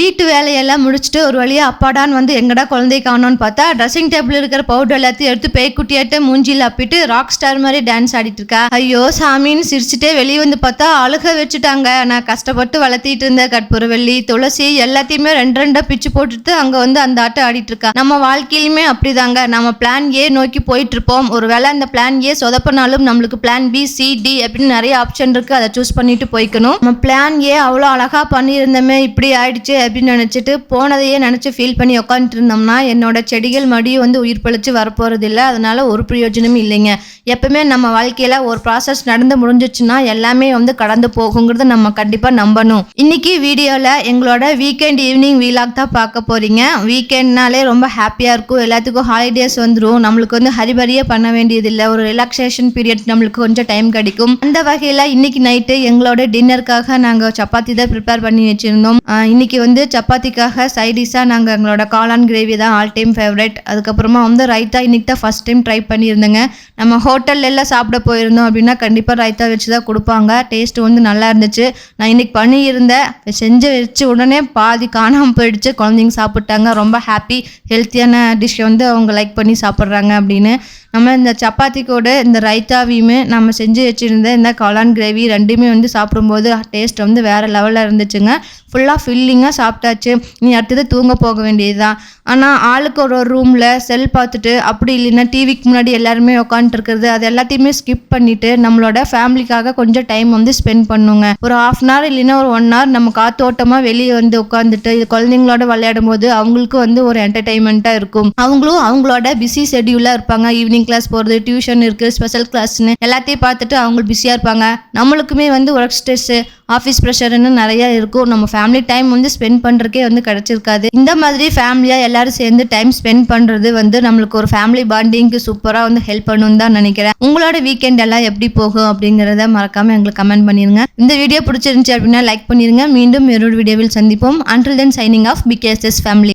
வீட்டு வேலையெல்லாம் முடிச்சுட்டு ஒரு வழியாக அப்பாடான்னு வந்து எங்கடா குழந்தை காணோன்னு பார்த்தா ட்ரெஸ்ஸிங் டேபிள் இருக்கிற பவுடர் எல்லாத்தையும் எடுத்து பேய்க்குட்டியாட்ட மூஞ்சியில் அப்பிட்டு ராக் ஸ்டார் மாதிரி டான்ஸ் ஆடிட்டு இருக்கா. ஐயோ சாமின்னு சிரிச்சுட்டே வெளியே வந்து பார்த்தா அழுக வச்சுட்டாங்க. நான் கஷ்டப்பட்டு வளர்த்திட்டு இருந்த கற்பூரவள்ளி துளசி எல்லாத்தையுமே ரெண்டு ரெண்டா பிச்சு போட்டுட்டு அங்கே வந்து அந்த ஆட்டம் ஆடிட்டு இருக்கா. நம்ம வாழ்க்கையிலுமே அப்படிதாங்க. நம்ம பிளான் ஏ நோக்கி போயிட்டு இருப்போம். ஒருவேளை அந்த பிளான் ஏ சொதப்பினாலும் நம்மளுக்கு பிளான் பி சி டி அப்படின்னு நிறைய ஆப்ஷன் இருக்கு. அதை சூஸ் பண்ணிட்டு போய்க்கணும். நம்ம பிளான் ஏ அவ்வளோ அழகா பண்ணியிருந்தோமே இப்படி ஆயிடுச்சு அப்படின்னு நினச்சிட்டு போனதையே நினச்சி ஃபீல் பண்ணி உட்காந்துட்டு இருந்தோம்னா என்னோட செடிகள் மடியும் வந்து உயிர் பழிச்சு வரப்போகிறது இல்லை அதனால் ஒரு பிரயோஜனமும் இல்லைங்க. எப்பவுமே நம்ம வாழ்க்கையில் ஒரு ப்ராசஸ் நடந்து முடிஞ்சிச்சுன்னா எல்லாமே வந்து கடந்து போகுங்கிறத நம்ம கண்டிப்பாக நம்பணும். இன்னைக்கு வீடியோவில் எங்களோட வீக்கெண்ட் ஈவினிங் வீலாக் தான் பார்க்க போகிறீங்க வீக்கெண்ட்னாலே ரொம்ப ஹாப்பியாக இருக்கும். எல்லாத்துக்கும் ஹாலிடேஸ் வந்துடும் நம்மளுக்கு வந்து ஹரிபரியே பண்ண வேண்டியதில்லை. ஒரு ரிலாக்ஸேஷன் பீரியட் நம்மளுக்கு கொஞ்சம் டைம் கிடைக்கும். அந்த வகையில் இன்னைக்கு நைட்டு எங்களோட டின்னருக்காக நாங்கள் சப்பாத்தி தான் ப்ரிப்பேர் பண்ணி வச்சுருந்தோம். இன்னைக்கு வந்து சப்பாத்திக்காக சைடிஷாக நாங்கள் எங்களோட காளான் கிரேவி தான் ஆல் டைம் ஃபேவரட் அதுக்கப்புறமா வந்து ரைத்தா இன்றைக்கி தான் ஃபஸ்ட் டைம் ட்ரை பண்ணியிருந்தேங்க. நம்ம ஹோட்டல்லெல்லாம் சாப்பிட போயிருந்தோம் அப்படின்னா கண்டிப்பாக ரைத்தா வச்சு தான் கொடுப்பாங்க. டேஸ்ட்டு வந்து நல்லா இருந்துச்சு. நான் இன்னைக்கு பண்ணியிருந்தேன் செஞ்சு வச்சு உடனே பாதி காணாமல் போயிடுச்சு. குழந்தைங்க சாப்பிட்டாங்க. ரொம்ப ஹாப்பி ஹெல்த்தியான டிஷ்ஷை வந்து அவங்க லைக் பண்ணி சாப்பிட்றாங்க அப்படின்னு. நம்ம இந்த சப்பாத்தி கூட இந்த ரைத்தாவையுமே நம்ம செஞ்சு வச்சுருந்த இந்த காளான் கிரேவி ரெண்டுமே வந்து சாப்பிடும்போது டேஸ்ட் வந்து வேறு லெவலில் இருந்துச்சுங்க. ஃபுல்லாக ஃபில்லிங்காக சாப்பிட்டாச்சு. நீ அடுத்தது தூங்க போக வேண்டியதுதான். ஆனால் ஆளுக்கு ஒரு ஒரு ரூமில் செல் பார்த்துட்டு அப்படி இல்லைன்னா டிவிக்கு முன்னாடி எல்லாருமே உட்காந்துருக்கிறது அது எல்லாத்தையுமே ஸ்கிப் பண்ணிவிட்டு நம்மளோட ஃபேமிலிக்காக கொஞ்சம் டைம் வந்து ஸ்பெண்ட் பண்ணுங்க. ஒரு ஹாஃப் அன் ஹவர் இல்லைன்னா ஒரு ஒன் ஹவர் நம்ம காத்தோட்டமாக வெளியே வந்து உட்காந்துட்டு இது குழந்தைங்களோட விளையாடும் போது அவங்களுக்கு வந்து ஒரு என்டர்டைன்மெண்ட்டாக இருக்கும். அவங்களும் அவங்களோட பிஸி ஷெடியூலாக இருப்பாங்க. ஈவினிங் கிளாஸ் போகிறது டியூஷன் இருக்குது ஸ்பெஷல் கிளாஸ்னு எல்லாத்தையும் பார்த்துட்டு அவங்க பிஸியாக இருப்பாங்க. நம்மளுக்குமே வந்து ஒர்க் ஸ்ட்ரெஸ்ஸு ஆஃபீஸ் ப்ரெஷர்னு நிறையா இருக்கும். நம்ம ஃபேமிலி டைம் வந்து ஸ்பெண்ட் பண்ணுறக்கே வந்து கிடச்சிருக்காது. இந்த மாதிரி ஃபேமிலியாக எல்லாரும் சேர்ந்து டைம் ஸ்பெண்ட் பண்ணுறது வந்து நம்மளுக்கு ஒரு ஃபேமிலி பாண்டிங்க்கு சூப்பராக வந்து ஹெல்ப் பண்ணுன்னு தான் நினைக்கிறேன். உங்களோட வீக்கெண்ட் எல்லாம் எப்படி போகும் அப்படிங்கிறத மறக்காமல் எங்களுக்கு கமெண்ட் பண்ணிடுங்க இந்த வீடியோ பிடிச்சிருந்துச்சி அப்படின்னா லைக் பண்ணிடுங்க மீண்டும் வேறொரு வீடியோவில் சந்திப்போம். Until then signing off PKSS family